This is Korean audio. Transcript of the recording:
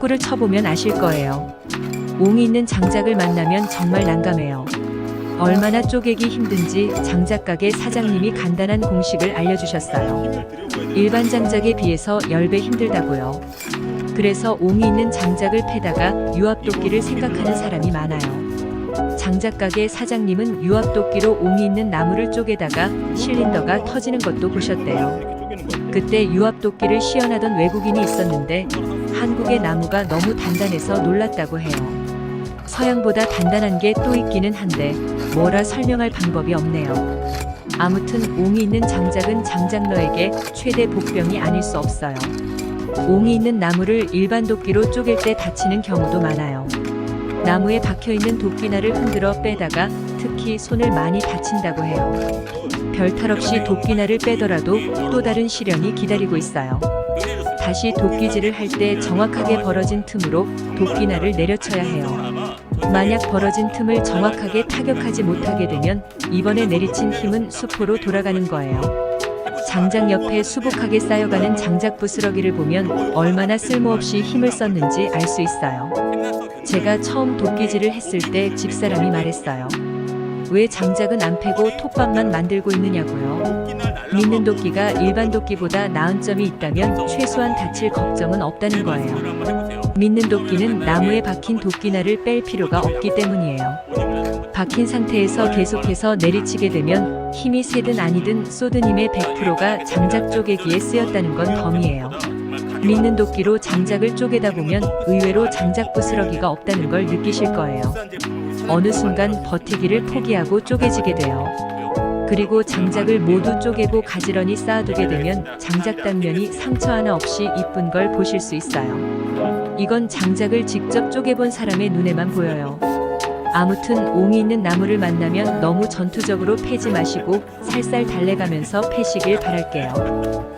탁구를 쳐보면 아실 거예요. 옹이 있는 장작을 만나면 정말 난감해요. 얼마나 쪼개기 힘든지 장작 가게 사장님이 간단한 공식을 알려주셨어요. 일반 장작에 비해서 10배 힘들다고요. 그래서 옹이 있는 장작을 패다가 유압도끼를 생각하는 사람이 많아요. 장작 가게 사장님은 유압도끼로 옹이 있는 나무를 쪼개다가 실린더가 터지는 것도 보셨대요. 그때 유압도끼를 시연하던 외국인이 있었는데 한국의 나무가 너무 단단해서 놀랐다고 해요. 서양보다 단단한 게 또 있기는 한데 뭐라 설명할 방법이 없네요. 아무튼 옹이 있는 장작은 장작러에게 최대 복병이 아닐 수 없어요. 옹이 있는 나무를 일반 도끼로 쪼갤 때 다치는 경우도 많아요. 나무에 박혀 있는 도끼날을 흔들어 빼다가 특히 손을 많이 다친다고 해요. 별 탈 없이 도끼날을 빼더라도 또 다른 시련이 기다리고 있어요. 다시 도끼질을 할 때 정확하게 벌어진 틈으로 도끼날을 내려쳐야 해요. 만약 벌어진 틈을 정확하게 타격하지 못하게 되면 이번에 내리친 힘은 수포로 돌아가는 거예요. 장작 옆에 수북하게 쌓여가는 장작 부스러기를 보면 얼마나 쓸모없이 힘을 썼는지 알 수 있어요. 제가 처음 도끼질을 했을 때 집사람이 말했어요. 왜 장작은 안 패고 톱밥만 만들고 있느냐고요. 믿는 도끼가 일반 도끼보다 나은 점이 있다면 최소한 다칠 걱정은 없다는 거예요. 믿는 도끼는 나무에 박힌 도끼날을 뺄 필요가 없기 때문이에요. 박힌 상태에서 계속해서 내리치게 되면 힘이 세든 아니든 쏟은 힘의 100%가 장작 쪼개기에 쓰였다는 건 덤이에요. 믿는 도끼로 장작을 쪼개다 보면 의외로 장작 부스러기가 없다는 걸 느끼실 거예요. 어느 순간 버티기를 포기하고 쪼개지게 돼요. 그리고 장작을 모두 쪼개고 가지런히 쌓아두게 되면 장작 단면이 상처 하나 없이 이쁜 걸 보실 수 있어요. 이건 장작을 직접 쪼개본 사람의 눈에만 보여요. 아무튼 옹이 있는 나무를 만나면 너무 전투적으로 패지 마시고 살살 달래가면서 패시길 바랄게요.